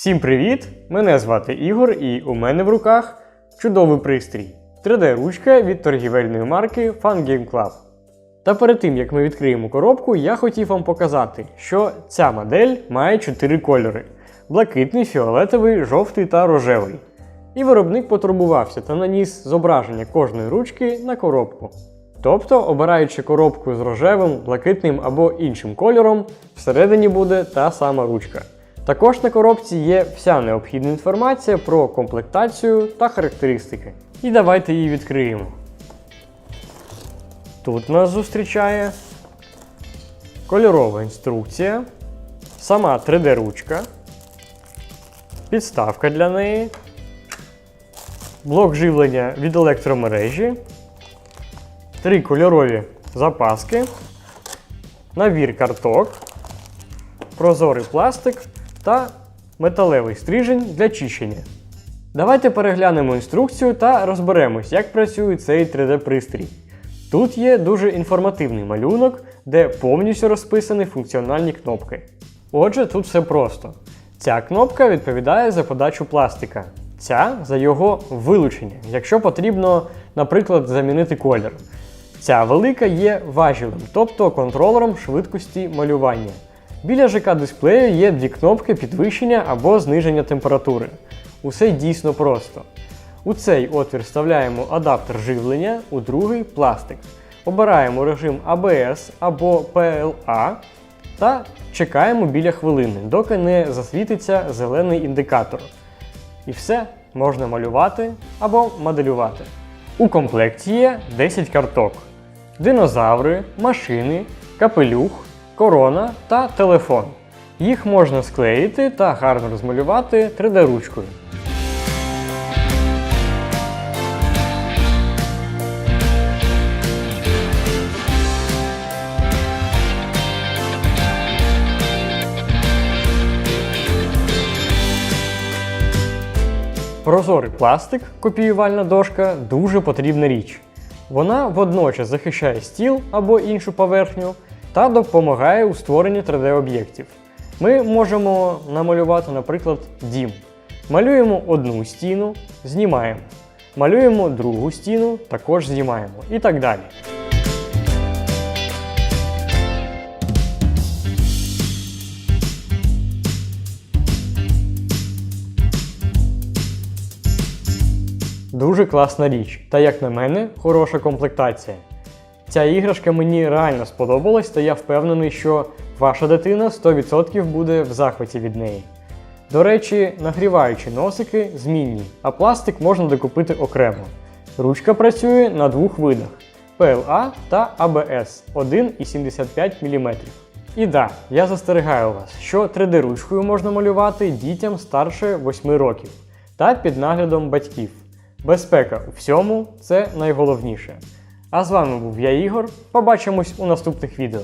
Всім привіт! Мене звати Ігор, і у мене в руках чудовий пристрій 3D-ручка від торгівельної марки Fun Game Club. Та перед тим як ми відкриємо коробку, я хотів вам показати, що ця модель має 4 кольори: блакитний, фіолетовий, жовтий та рожевий. І виробник потурбувався та наніс зображення кожної ручки на коробку. Тобто, обираючи коробку з рожевим, блакитним або іншим кольором, всередині буде та сама ручка. Також на коробці є вся необхідна інформація про комплектацію та характеристики. І давайте її відкриємо. Тут нас зустрічає кольорова інструкція, сама 3D-ручка, підставка для неї, блок живлення від електромережі, три кольорові запаски, набір карток, прозорий пластик та металевий стрижень для чищення. Давайте переглянемо інструкцію та розберемось, як працює цей 3D-пристрій. Тут є дуже інформативний малюнок, де повністю розписані функціональні кнопки. Отже, тут все просто. Ця кнопка відповідає за подачу пластика, ця за його вилучення, якщо потрібно, наприклад, замінити колір. Ця велика є важілем, тобто контролером швидкості малювання. Біля ЖК дисплею є дві кнопки підвищення або зниження температури. Усе дійсно просто. У цей отвір вставляємо адаптер живлення, у другий пластик. Обираємо режим ABS або PLA та чекаємо біля хвилини, доки не засвітиться зелений індикатор. І все можна малювати або моделювати. У комплекті є 10 карток: динозаври, машини, капелюх, корона та телефон. Їх можна склеїти та гарно розмалювати 3D-ручкою. Прозорий пластик, копіювальна дошка дуже потрібна річ. Вона водночас захищає стіл або іншу поверхню та допомагає у створенні 3D-об'єктів. Ми можемо намалювати, наприклад, дім. Малюємо одну стіну, знімаємо. Малюємо другу стіну, також знімаємо і так далі. Дуже класна річ, та як на мене, хороша комплектація. Ця іграшка мені реально сподобалась, та я впевнений, що ваша дитина 100% буде в захваті від неї. До речі, нагріваючі носики змінні, а пластик можна докупити окремо. Ручка працює на двох видах PLA та ABS 1,75 мм. І да, я застерігаю вас, що 3D-ручкою можна малювати дітям старше 8 років та під наглядом батьків. Безпека у всьому це найголовніше. А з вами був я Ігор. Побачимось у наступних відео.